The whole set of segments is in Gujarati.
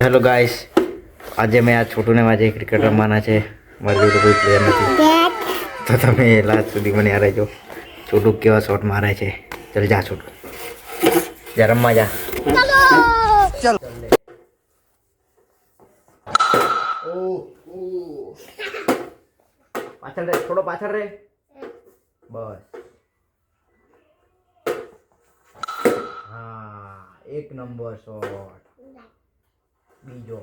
હેલો ગાઈસ આજે મેં આ છોટુને આજે ક્રિકેટ રમવાના છે. મારી જોડે કોઈ પ્લેયર નથી. તો તમે લાસ્ટ સુધી મને યાર રહેજો છોટું કેવા શોટ મારે છે. ચાલ જા છોટું. જા રમવા જા. પાછળ રે થોડો પાછળ રે. બસ. હા એક નંબર શોટ બીજો.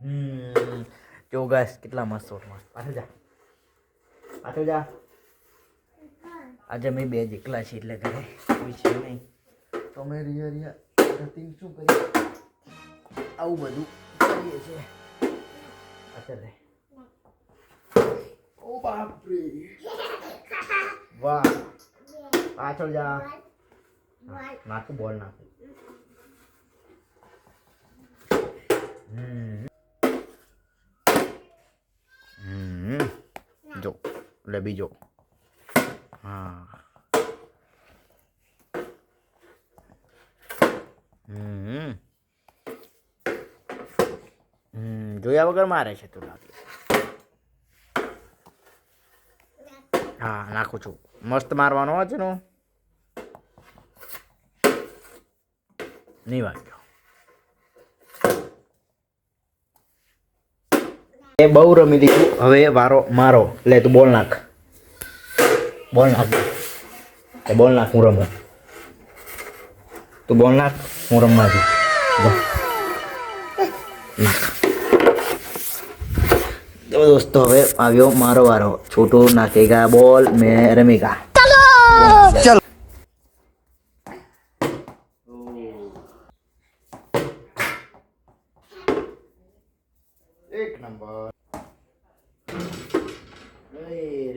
હમ જો ગાઈસ કેટલા મસ્ત શોટ મસ્ત. પાછળ જા. પાછળ જા. આજે અમે બે જ એકલા છીએ એટલે ઘરે કોઈ છે નહીં. તો અમે રિયા રિયા ધતિંગ શું કરીએ? આવું બધું કરીએ છીએ. પાછળ રે. ઓ બાપ રે વાહ. પાછળ જા. નાખું બોલ નાખું હમ હમ જો, લે બીજો. હા. હમ. જોયા વગર મારે છે તું લાગે. હા, નાખું છું. મસ્ત મારવાનો છે નો નહીં વાગ્યો. એ બહુ રમી લીધું. હવે વારો મારો. લે તું બોલ નાખ. બોલ નાખ. એ બોલ નાખ હું રમું. તું બોલ નાખ હું રમવા છું જા. નાખ. તો દોસ્તો હવે આવ્યો મારો વારો. છોટું નાખેગા બોલ મેં રમેગા એક નંબર.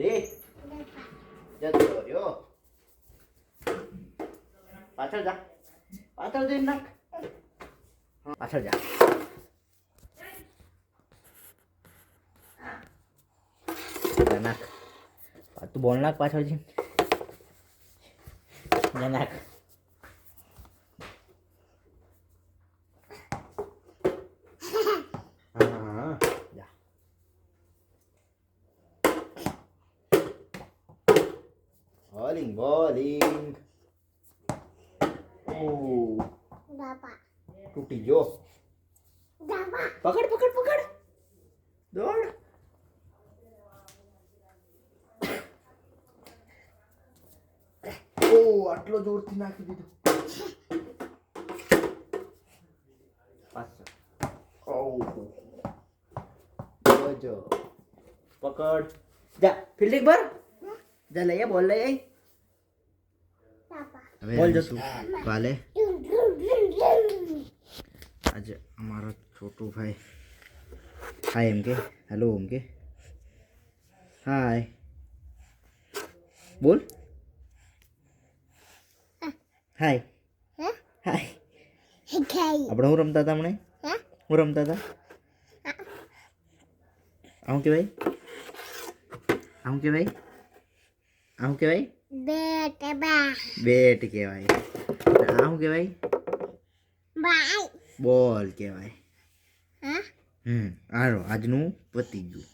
રે જતો રહ્યો. પાછળ જા. પાછળ જઈને નાખ. પાછળ જા. નાખ. તું બોલ નાખ પાછળ જઈને નાખ હા હા, હા જા Bowling, bowling. Oh, તૂટી ગયો પકડ પકડ પકડ દોડ ઓ આટલો જોરથી નાખી દીધો પાછો ઓ ગજો પકડ જા ફિલ્ડિંગ પર જા લઈએ બોલ લઈ આઈ હવે જતું. કાલે? આજે અમારો છોટું ભાઈ. હાય એમ કે? હેલો એમ કે? હાય બોલ. હાય હાય આપણે હું રમતા હતા હમણે? હું રમતા હતા? આવું કેવાય? આવું કેવાય? આવું કેવાય? બેટ કહેવાય આવું કહેવાય બોલ કહેવાય હમ હાલો આજનું પતી ગયું